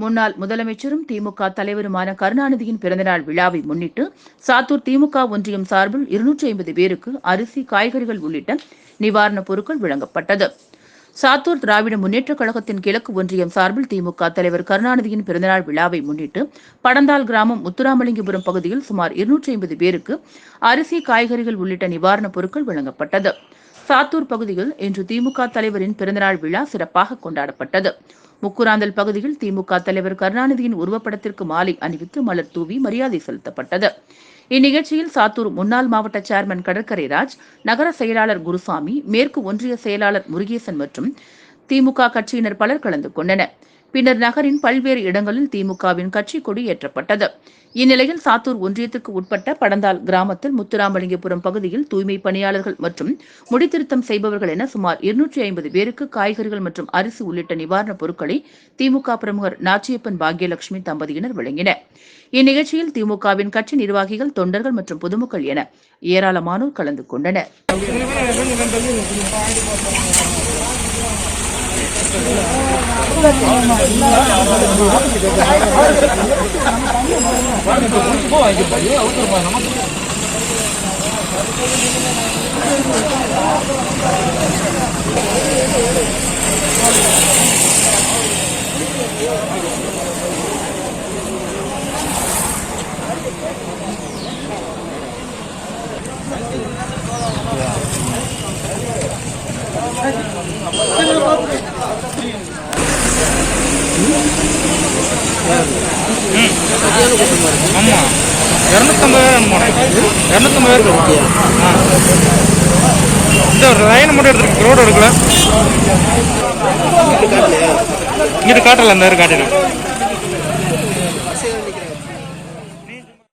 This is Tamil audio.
முன்னாள் முதலமைச்சரும் திமுக தலைவருமான கருணாநிதியின் பிறந்தநாள் விழாவை முன்னிட்டு சாத்தூர் திமுக ஒன்றியம் சார்பில் இருநூற்றி ஐம்பது பேருக்கு அரிசி காய்கறிகள் உள்ளிட்ட நிவாரணப் பொருட்கள் வழங்கப்பட்டது. சாத்தூர் திராவிட முன்னேற்றக் கழகத்தின் கிழக்கு ஒன்றியம் சார்பில் திமுக தலைவர் கருணாநிதியின் பிறந்தநாள் விழாவை முன்னிட்டு படந்தால் கிராமம் முத்துராமலிங்கபுரம் பகுதியில் சுமார் இருநூற்றி ஐம்பது பேருக்கு அரிசி காய்கறிகள் உள்ளிட்ட நிவாரணப் பொருட்கள் வழங்கப்பட்டது. சாத்தூர் பகுதியில் இன்று திமுக தலைவரின் பிறந்தநாள் விழா சிறப்பாக கொண்டாடப்பட்டது. முக்குராந்தல் பகுதியில் திமுக தலைவர் கருணாநிதியின் உருவப்படத்திற்கு மாலை அணிவித்து மலர் தூவி மரியாதை செலுத்தப்பட்டது. இந்நிகழ்ச்சியில் சாத்தூர் முன்னாள் மாவட்ட சேர்மன் கடற்கரை ராஜ் நகர செயலாளர் குருசாமி மேற்கு ஒன்றிய செயலாளர் முருகேசன் மற்றும் திமுக கட்சியினர் பலர் கலந்து கொண்டனர். பின்னர் நகரின் பல்வேறு இடங்களில் திமுகவின் கட்சி கொடி ஏற்றப்பட்டது. இந்நிலையில் சாத்தூர் ஒன்றியத்துக்கு உட்பட்ட படந்தால் கிராமத்தில் முத்துராமலிங்கபுரம் பகுதியில் தூய்மை பணியாளர்கள் மற்றும் முடித்திருத்தம் செய்பவர்கள் என சுமார் இருநூற்றி ஐம்பது பேருக்கு காய்கறிகள் மற்றும் அரிசி உள்ளிட்ட நிவாரணப் பொருட்களை திமுக பிரமுகர் நாச்சியப்பன் பாக்யலட்சுமி தம்பதியினர் வழங்கினர். இந்நிகழ்ச்சியில் திமுகவின் கட்சி நிர்வாகிகள் தொண்டர்கள் மற்றும் பொதுமக்கள் என ஏராளமானோர் கலந்து கொண்டனர். ஆமாம் இரநூத்தம்பது பேர் என்னமோ இரநூத்தம்பது பேர் ஆ. இந்த ஒரு லைனை மட்டும் எடுத்துருக்கு ரோடு எடுக்கல. இங்கிட்டு காட்டல அந்த காட்டினேன்